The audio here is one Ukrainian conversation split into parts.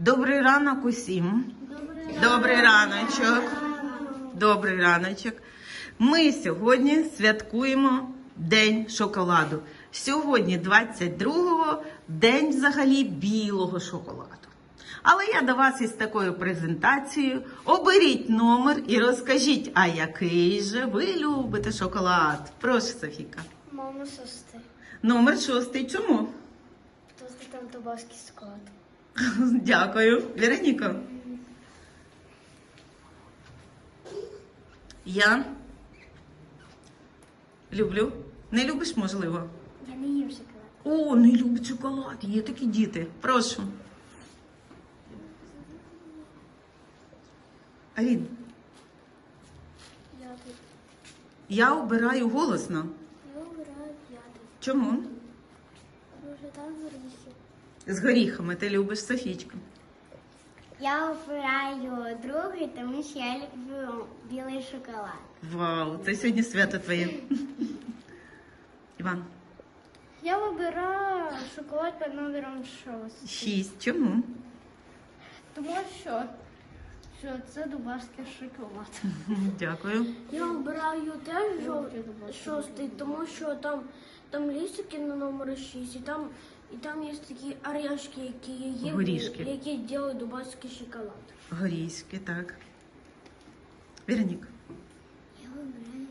Добрий ранок усім. Добрий раночок. Добрий раночок. Ми сьогодні святкуємо День шоколаду. Сьогодні 22-го день взагалі білого шоколаду. Але я до вас із такою презентацією. Оберіть номер і розкажіть, а який же ви любите шоколад? Прошу, Софіка. Мама сости. Номер шостий. Чому? Тут там табаський склад. Дякую. Вероніка. Я люблю. Не любиш, можливо? Я не їм шоколад. О, не любить шоколад. Є такі діти. Прошу. Алін, Я я обираю голосно. Я обираю п'ятий. Чому? Тому що там горіхи. З горіхами ти любиш Софічка. Я обираю другий, тому що я люблю білий шоколад. Вау, це сьогодні свято твоє. Іван, Я вибираю шоколад під номером 6. шість. Чому? Тому що, що це дубарський шоколад. Дякую. Я обираю теж жов- шостий, тому що там, там лісики на номер 6, і там, і там є такі орешки, які є, Горішки. які роблять дубайський шоколад. Горійське, так. Веронік. Я вибираю.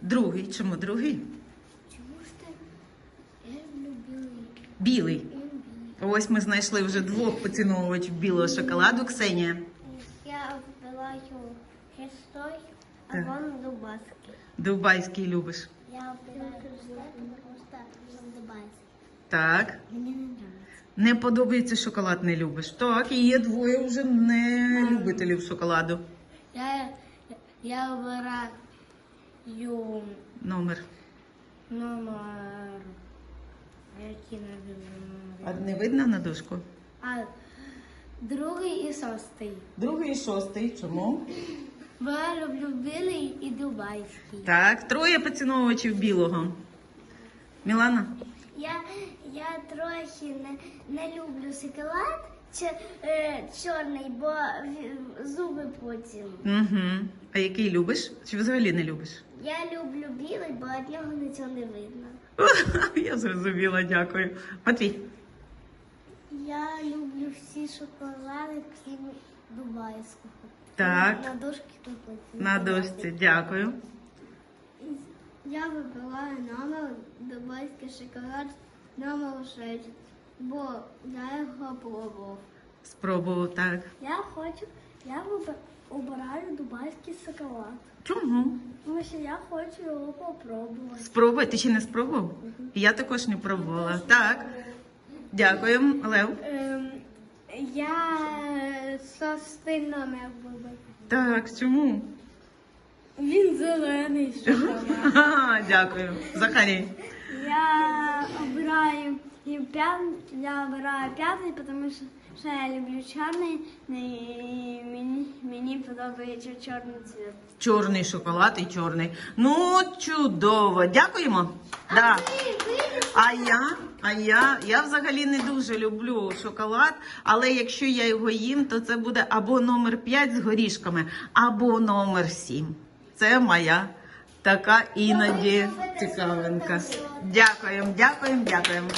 Другий. Чому другий? Чому ж ти? Я люблю білий. Білий. Він білий. Ось ми знайшли вже двох поціновувачів білого шоколаду. Ксенія. Я обираю шестой, а Так. вон дубарський. Дубайський любиш. Я обираю шестой, потому что он дубайский. Так. Мне не нравится. Не подобається шоколад, не любиш. Так, і є двоє вже не любителів шоколаду. Я, я обираю Номер. номер... Який А не видно на дошку? А другий і шостий. Другий і шостий. Чому? Бо я люблю білий і дубайський. Так, троє поціновувачів білого. Мілана? Я, я трохи не, не люблю шоколад чи, е, чорний, бо зуби потім. Угу. А який любиш? Чи взагалі не любиш? Я люблю білий, бо від нього нічого не видно. Я зрозуміла, дякую. Матвій. Я люблю всі шоколади, крім дубайського. Так. На дошці тут. На дошці, дякую. Я вибираю номер дубайський шоколад номер 6, бо я його пробував. Спробував так. Я хочу, я обираю дубайський шоколад. Чому? Тому що я хочу його попробувати. Спробуй, ти ще не спробував? Я також не пробувала. Так. Дякую, Лев. Ем, я шостий номер вибрав. Так, чому? Він зелений шоколад. Дякую. Захарій. Я обираю і п'ятий, я обираю п'ятий, тому що, що я люблю чорний, і мені, мені подобається чорний цвіт. Чорний шоколад і чорний. Ну, чудово. Дякуємо. Да. А я, а я, я взагалі не дуже люблю шоколад, але якщо я його їм, то це буде або номер 5 з горішками, або номер 7. Це моя така іноді цікавинка. Дякуємо, дякуємо, дякуємо.